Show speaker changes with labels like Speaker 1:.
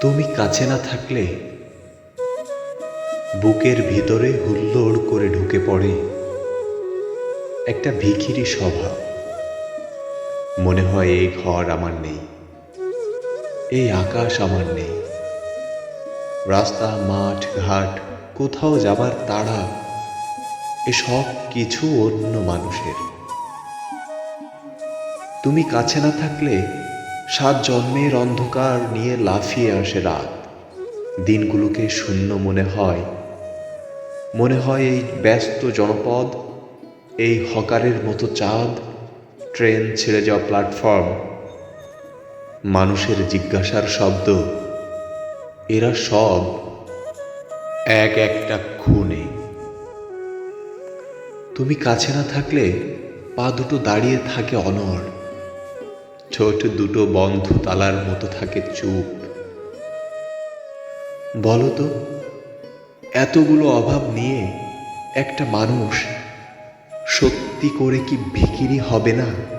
Speaker 1: তুমি কাছে না থাকলে বুকের ভিতরে হুল্লোড় করে ঢুকে পড়ে একটা ভিখিরি স্বভাব মনে হয় এই ঘর আমার নেই, এই আকাশ আমার নেই। রাস্তা, মাঠ, ঘাট, কোথাও যাবার তাড়া, এসব কিছু অন্য মানুষের। তুমি কাছে না থাকলে সাত জন্মের অন্ধকার নিয়ে লাফিয়ে আসে রাত। দিনগুলোকে শূন্য মনে হয়। মনে হয় এই ব্যস্ত জনপদ, এই হকারের মতো চাঁদ, ট্রেন ছেড়ে যাওয়া প্ল্যাটফর্ম। মানুষের জিজ্ঞাসার শব্দ, এরা সব এক একটা খুনে। তুমি কাছে না থাকলে পা দুটো দাঁড়িয়ে থাকে অনড়। ছোট দুটো বন্ধ তালার মতো থাকে চুপ। বলতো, এতগুলো অভাব নিয়ে একটা মানুষ সত্যি করে কি ভিকিরি হবে না?